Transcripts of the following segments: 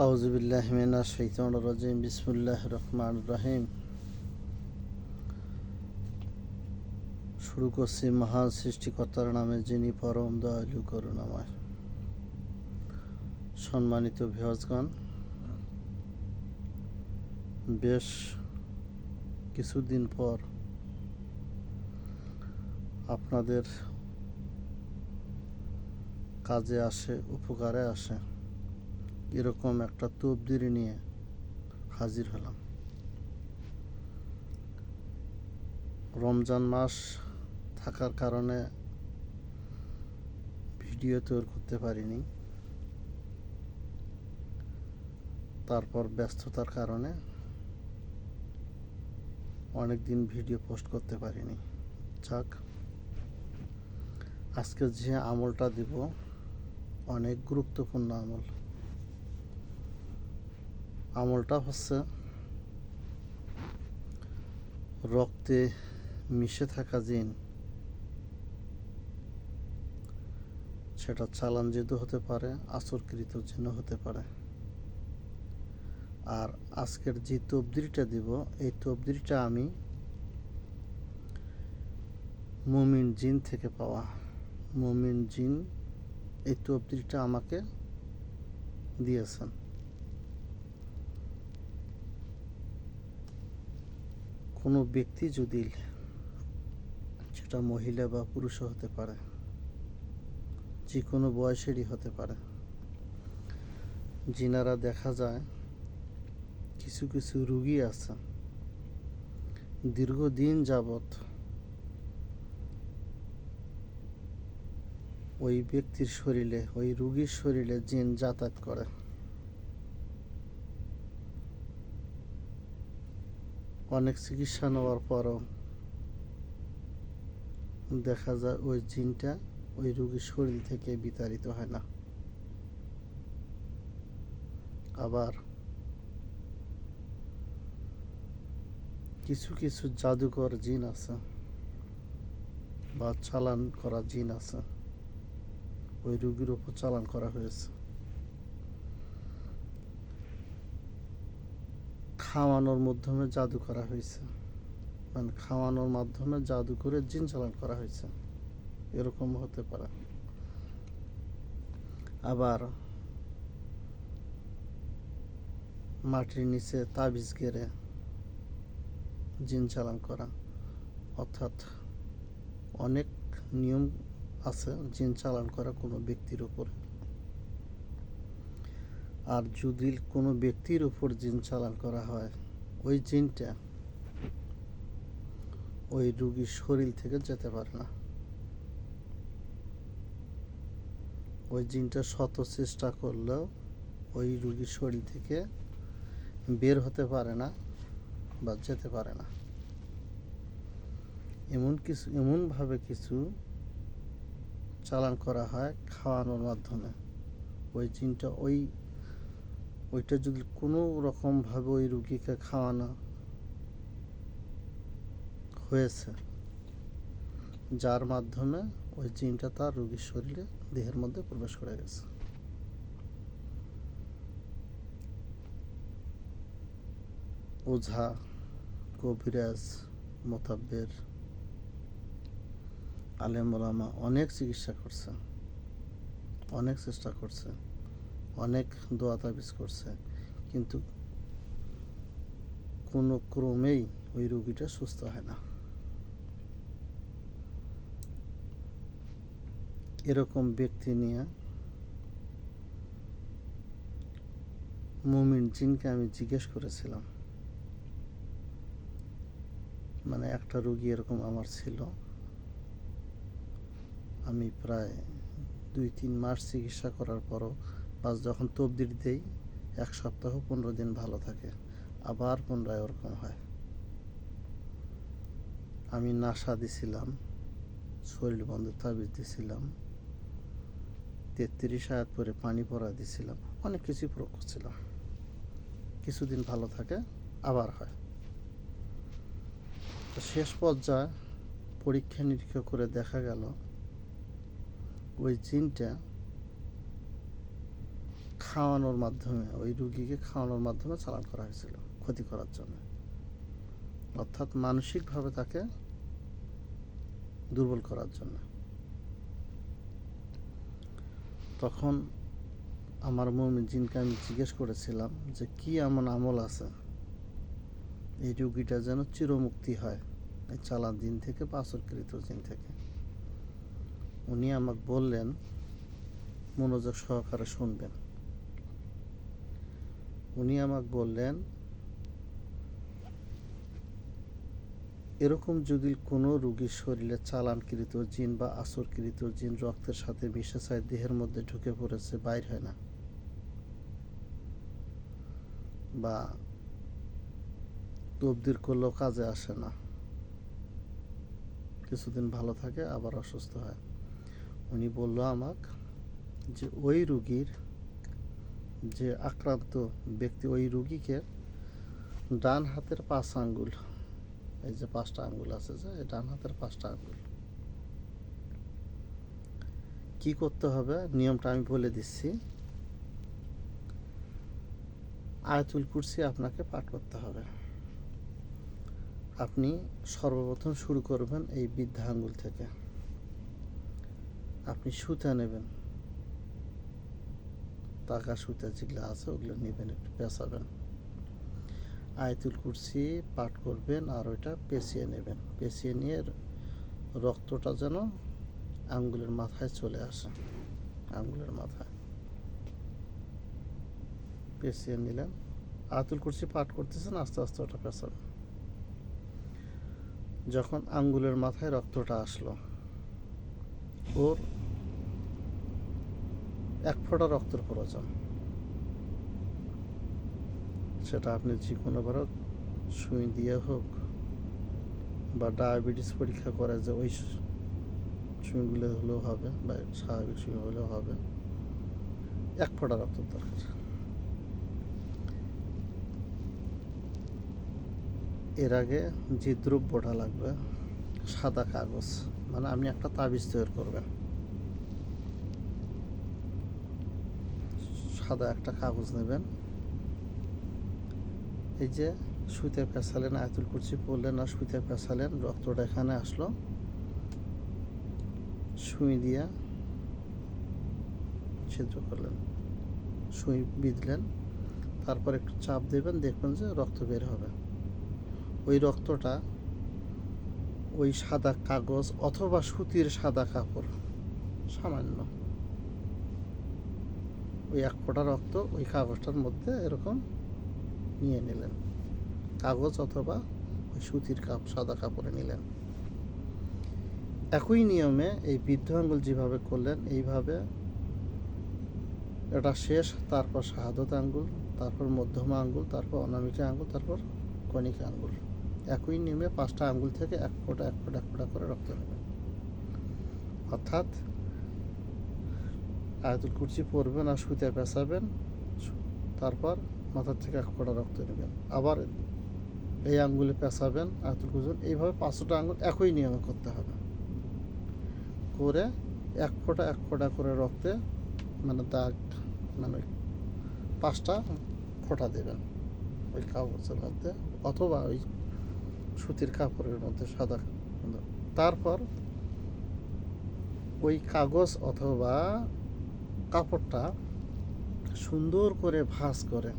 আউজুবিল্লাহ মিনা শৈতান রাজিম বিসমুল্লাহ রহমান রহিম। শুরু করছি মহান সৃষ্টিকর্তার নামে, যিনি পরম দয়ালু, করুণাময়। সম্মানিত ভিওজগণ বেশ কিছুদিন পর আপনাদের কাজে আসে, উপকারে আসে। এরকম একটা তবদিরি নিয়ে হাজির হলাম। রমজান মাস থাকার কারণে ভিডিও তৈরি করতে পারিনি। তারপর ব্যস্ততার কারণে অনেক দিন ভিডিও পোস্ট করতে পারিনি। যাক, আজকে যে আমলটা দিব, অনেক গুরুত্বপূর্ণ আমল। আমলটা হচ্ছে রক্তে মিশে থাকা জিন। সেটা চালান যেহেতু হতে পারে, আচরকৃত জিনও হতে পারে। আর আজকের যে তবদিরিটা দিব, এই তবদিরিটা আমি মুমিন জিন থেকে পাওয়া। মুমিন জিন এই তবদিরিটা আমাকে দিয়েছেন। কোনো ব্যক্তি যদি সেটা মহিলা বা পুরুষও হতে পারে যে কোনো বয়সেরই হতে পারে, যিনারা দেখা যায় কিছু কিছু রুগী আছে, দীর্ঘদিন যাবত ওই ব্যক্তির শরীরে, ওই রুগীর শরীরে জিন যাতায়াত করে। অনেক চিকিৎসা নেওয়ার পরও দেখা যায় ওই জিনটা ওই রোগীর শরীর থেকে বিতাড়িত হয় না। আবার কিছু কিছু জাদুকর জিন আছে বা চালান করা জিন আছে, ওই রোগীর উপর চালান করা হয়েছে। খাওয়ানোর মাধ্যমে জাদু করা হয়েছে। মানে খাওয়ানোর মাধ্যমে জাদু করে জিন চালান করা হয়েছে। এরকম হতে পারে। আবার মাটির নিচে তাবিজ গেড়ে জিন চালান করা। অর্থাৎ অনেক নিয়ম আছে জিন চালান করা কোনো ব্যক্তির উপরে। আর যদি কোনো ব্যক্তির উপর জিন চালান করা হয়, ওই জিনটা ওই রুগীর শরীর থেকে যেতে পারে না। ওই জিনটা শত চেষ্টা করলেও ওই রুগীর শরীর থেকে বের হতে পারে না বা যেতে পারে না। এমন কিছু, এমনভাবে কিছু চালান করা হয় খাওয়ানোর মাধ্যমে। ওই জিনটা ওই ওইটা যদি কোনো রকমভাবে ওই রুগীকে খাওয়ানো হয়েছে, যার মাধ্যমে ওই জিনটা তার রুগীর শরীরে, দেহের মধ্যে প্রবেশ করে গেছে। ওঝা, কবিরাজ, মোতাব্বের, আলেম ওলামা অনেক চিকিৎসা করছে, অনেক চেষ্টা করছে। অনেক দোয়া তাবিজ করছে, কিন্তু কোনো ক্রমেই ওই রোগীটা সুস্থ হয় না। এরকম ব্যক্তি নিয়ে মুমিন জিনকে আমি জিজ্ঞেস করেছিলাম মানে একটা রুগী এরকম আমার ছিল, আমি প্রায় দুই তিন মাস চিকিৎসা করার পরও বাস যখন তবদির দেই, এক সপ্তাহ পনেরো দিন ভালো থাকে, আবার পুনরায় ওরকম হয়। আমি নাশা দিছিলাম, শরীর বন্ধ তাবিজ দিছিলাম, তেত্রিশ আয়াত পরে পানি পরা দিছিলাম, অনেক কিছুই প্রয়োগ করছিলাম। কিছুদিন ভালো থাকে, আবার হয়। তো শেষ পর্যায়ে পরীক্ষা নিরীক্ষা করে দেখা গেল, ওই জিনটা খাওয়ানোর মাধ্যমে, ওই রুগীকে খাওয়ানোর মাধ্যমে চালান করা হয়েছিল, ক্ষতি করার জন্য। অর্থাৎ মানসিকভাবে তাকে দুর্বল করার জন্য। তখন আমার মমিন জিনকে আমি জিজ্ঞেস করেছিলাম যে, কি এমন আমল আছে? এই রুগীটা যেন চিরমুক্তি হয়, এই চালান দিন থেকে পাচরকৃত দিন থেকে? উনি আমাকে বললেন, মনোযোগ সহকারে শুনবেন। উনি আমাকে বললেন, এরকম যদি কোনো রুগীর শরীরে চালানকৃত জিন বা আসরকৃত জিন রক্তের সাথে মিশে যায়, দেহের মধ্যে ঢুকে পড়েছে, বাইর হয় না। বা, তবদির করলেও কাজে আসে না। কিছুদিন ভালো থাকে, আবার অসুস্থ হয়। উনি বলল আমাকে যে, ওই রুগীর যে আক্রান্ত ব্যক্তি ওই রুগীকে ডান হাতের পাঁচ আঙ্গুল, এই যে পাঁচটা আঙ্গুল আছে যে, এই ডান হাতের পাঁচটা আঙ্গুল। কি করতে হবে? নিয়মটা আমি বলে দিচ্ছি। আয়াতুল কুরসি আপনাকে পাঠ করতে হবে। আপনি সর্বপ্রথম শুরু করবেন এই বৃদ্ধা আঙ্গুল থেকে। আপনি সুতা নেবেন। টাকা, সুতা যেগুলো আছে ওগুলো নেবেন, একটু পেঁচাবেন। আয়াতুল কুরসি পাঠ করবেন আর ওইটা পেঁচিয়ে নেবেন। পেঁচিয়ে নিয়ে রক্তটা যেন আঙ্গুলের মাথায় চলে আসে। আঙ্গুলের মাথায়। পেঁচিয়ে নিলেন। আয়াতুল কুরসি পাঠ করতেছেন, আস্তে আস্তে ওটা পেঁচাবেন। যখন আঙ্গুলের মাথায় রক্তটা আসলো, ওর এক ফোঁটা রক্তের প্রয়োজন। সেটা আপনি যে কোনোবারও সুই দিয়ে হোক বা ডায়াবেটিস পরীক্ষা করে যে ওই সুইগুলো হলেও হবে বা স্বাভাবিক সুই হলেও হবে, এক ফোঁটা রক্তের দরকার। এর আগে যে দ্রব্যটা লাগবে, সাদা কাগজ মানে আপনি একটা তাবিজ তৈরি করবেন। সাদা একটা কাগজ নেবেন। এই যে সুইতে পেঁচালেন আয়তুল কুরসি পড়লেন আর সুইতে পেঁচালেন রক্তটা এখানে আসলো। সুই দিয়া ছিদ্র করলেন, সুই বিঁধলেন। তারপর একটু চাপ দেবেন, দেখবেন যে রক্ত বের হবে। ওই রক্তটা ওই সাদা কাগজ অথবা সুতির সাদা কাপড়, সামান্য। ওই এক ফোঁটা রক্ত ওই কাগজটার মধ্যে এরকম নিয়ে নিলেন। কাগজ অথবা ওই সুতির কাপ, সাদা কাপড়ে নিলেন। একই নিয়মে এই বৃদ্ধ আঙ্গুল যেভাবে করলেন, এইভাবে এটা শেষ, তারপর শাহাদত আঙ্গুল, তারপর মধ্যমা আঙ্গুল, তারপর অনামিকা আঙ্গুল, তারপর কণিকা আঙ্গুল। একই নিয়মে পাঁচটা আঙ্গুল থেকে এক ফোঁটা এক ফোঁটা এক ফোঁটা করে রক্ত নেবেন। অর্থাৎ আয়াতুল কুরসি পরবেন আর সুতে পেঁচাবেন তারপর মাথার থেকে এক ফোঁটা রক্ত নেবেন। আবার এই আঙ্গুলে পেঁচাবেন আয়াতুল কুরসি। এইভাবে পাঁচশোটা আঙ্গুল একই নিয়মে করতে হবে। করে এক ফোঁটা এক ফোঁটা করে রক্তে মানে দাগ মানে পাঁচটা ফোঁটা দেবেন। ওই কাগজের মধ্যে অথবা ওই সুতির কাপড়ের মধ্যে সাদা তারপর ওই কাগজ অথবা কাপড়টা সুন্দর করে ভাঁজ করে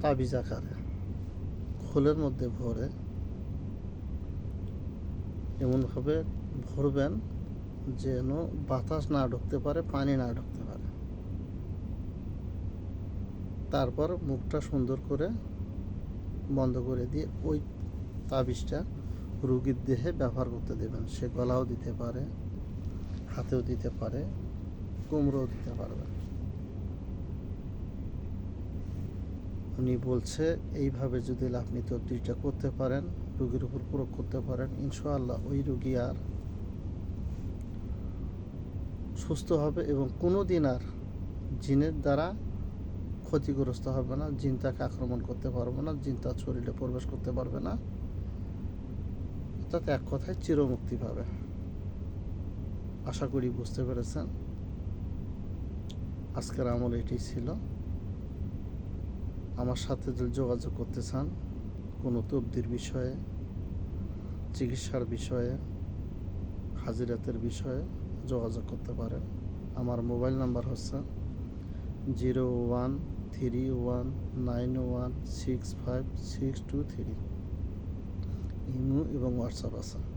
তাবিজ আকারে খোলের মধ্যে ভরে এমনভাবে ভরবেন যেন বাতাস না ঢুকতে পারে, পানি না ঢুকতে পারে। তারপর মুখটা সুন্দর করে বন্ধ করে দিয়ে ওই তাবিজটা রুগীর দেহে ব্যবহার করতে দেবেন। সে গলাও দিতে পারে। হাতেও দিতে পারে, কোমরেও দিতে পারবে উনি বলছে, এইভাবে যদি আপনি তবদিলটা করতে পারেন, রুগীর উপর প্রয়োগ করতে পারেন, ইনশাআল্লাহ ওই রুগী আর সুস্থ হবে এবং কোনো দিন আর জিনের দ্বারা ক্ষতিগ্রস্ত হবে না, জিন তাকে আক্রমণ করতে পারবে না, জিন তার শরীরে প্রবেশ করতে পারবে না। অর্থাৎ এক কথায় চিরমুক্তি পাবে আশা করি বুঝতে পেরেছেন। আজকের আমল এটি ছিল। আমার সাথে যদি যোগাযোগ করতে চান, কোনো তবদির বিষয়ে, চিকিৎসার বিষয়ে, হাজিরাতের বিষয়ে যোগাযোগ করতে পারেন। আমার মোবাইল নাম্বার হচ্ছে zero one three one nine one six five six two three. Imo এবং হোয়াটসঅ্যাপ আছে।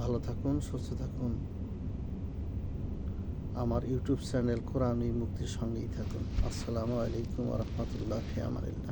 ভালো থাকুন, সুস্থ থাকুন। আমার ইউটিউব চ্যানেল কোরআনী মুক্তির সঙ্গেই থাকুন। আসসালামু আলাইকুম রহমতুল্লাহ আমারিল্লাহ